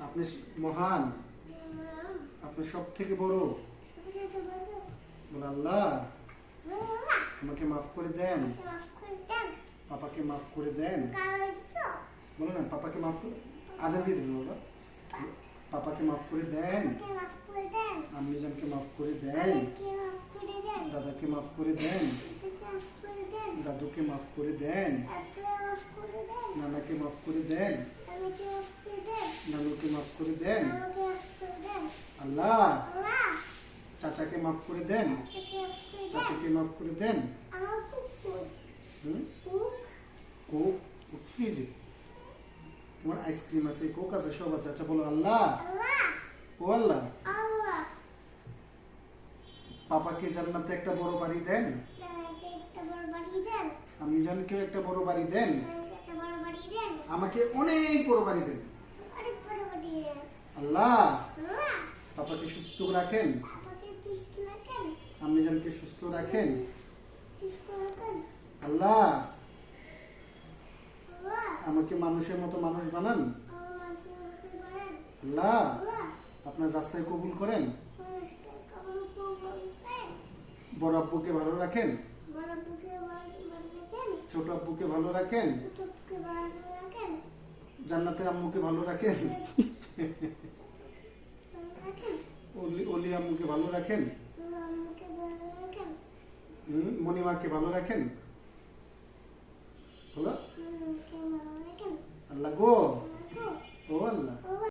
আপনি মহান। আপনি সব থেকে বড়। বলে আল্লাহ। আমাকে মাফ করে দেন। পাপাকে মাফ করে দেন। বলো না, পাপাকে মাফ করে আজান দিয়ে দিল বাবা। পাপাকে মাফ করে দেন। আম্মিজানকে মাফ করে দেন। দাদাকে মাফ করে দেন। দাদুকে মাফ করে দেন। নানাকে মাফ করে দেন। নানুকে মাফ করে দেন। আল্লাহ। চাচাকে মাফ করে দেন। চাচাকে মাফ করে দেন। কোক? ফ্রিজে? তোমার আইসক্রিম আছে কোক আছে সব আছে। আচ্ছা বলো আল্লাহ। ও আল্লাহ। পাপাকে জান্নাতে একটা বড় বাড়ি দেন। আমি জানকেও একটা বড় বাড়ি দেন? আমাকে অনেক বড় বাড়ি দেন। আল্লাহ, পাপাকে সুস্থ রাখেন। আমি জানকে সুস্থ রাখেন? আল্লাহ, আমাকে মানুষের মতো মানুষ বানান। আল্লাহ, আপনার রাস্তায় কবুল করেন। বড় আব্বুকে ভালো রাখেন। ছোট আব্বুকে ভালো রাখেন? জান্নাতে আম্মুকে ভালো রাখেন? অলি আম্মুকে ভালো রাখেন? মণিমাকে ভালো রাখেন? হলো? আল্লাহ গো।